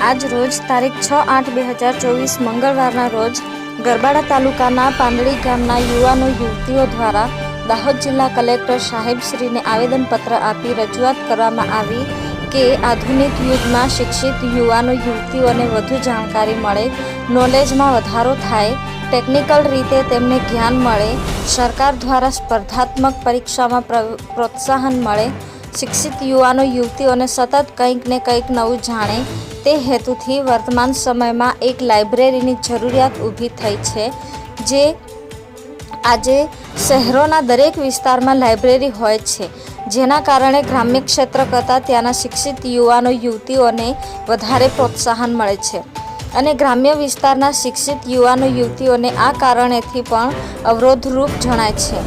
આજ રોજ તારીખ છ આઠ બે હજાર ચોવીસ મંગળવારના રોજ ગરબાડા તાલુકાના પાંદડી ગામના યુવાનો યુવતીઓ દ્વારા દાહોદ જિલ્લા કલેક્ટર સાહેબશ્રીને આવેદનપત્ર આપી રજૂઆત કરવામાં આવી કે આધુનિક યુગમાં શિક્ષિત યુવાનો યુવતીઓને વધુ જાણકારી મળે નોલેજમાં વધારો થાય ટેકનિકલ રીતે તેમને જ્ઞાન મળે, સરકાર દ્વારા સ્પર્ધાત્મક પરીક્ષામાં પ્ર- પ્રોત્સાહન મળે શિક્ષિત યુવાનો, યુવતીઓને સતત કંઈક ને કંઈક નવું જાણે તે હેતુથી વર્તમાન સમયમાં એક લાઇબ્રેરીની જરૂરિયાત ઊભી થઈ છે, જે આજે શહેરોના દરેક વિસ્તારમાં લાઇબ્રેરી હોય છે. જેના કારણે ગ્રામ્ય ક્ષેત્ર કરતાં ત્યાંના શિક્ષિત યુવાનો, યુવતીઓને વધારે પ્રોત્સાહન મળે છે. અને ગ્રામ્ય વિસ્તારના શિક્ષિત યુવાનો, યુવતીઓને આ કારણેથી પણ અવરોધરૂપ જણાય છે.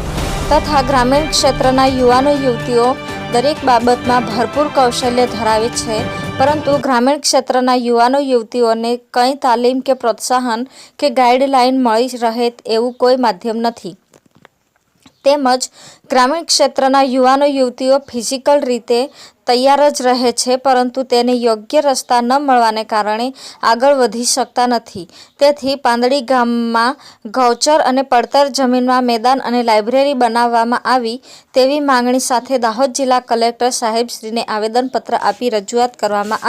તથા ગ્રામીણ ક્ષેત્રના યુવાનો, યુવતીઓ દરેક બાબતમાં ભરપૂર કૌશલ્ય ધરાવે છે. પરંતુ ગ્રામીણ ક્ષેત્રના યુવાનો, યુવતીઓને કંઈ તાલીમ કે પ્રોત્સાહન કે ગાઈડલાઈન મળી રહે એવું કોઈ માધ્યમ નથી. તેમજ ગ્રામીણ ક્ષેત્રના યુવાનો, યુવતીઓ ફિઝિકલ રીતે તૈયાર જ રહે છે, પરંતુ તેને યોગ્ય રસ્તા ન મળવાને કારણે આગળ વધી શકતા નથી. તેથી પાંદડી ગામમાં ગૌચર અને પડતર જમીનમાં મેદાન અને લાઇબ્રેરી બનાવવામાં આવી તેવી માંગણી સાથે દાહોદ જિલ્લા કલેક્ટર સાહેબશ્રીને આવેદનપત્ર આપી રજૂઆત કરવામાં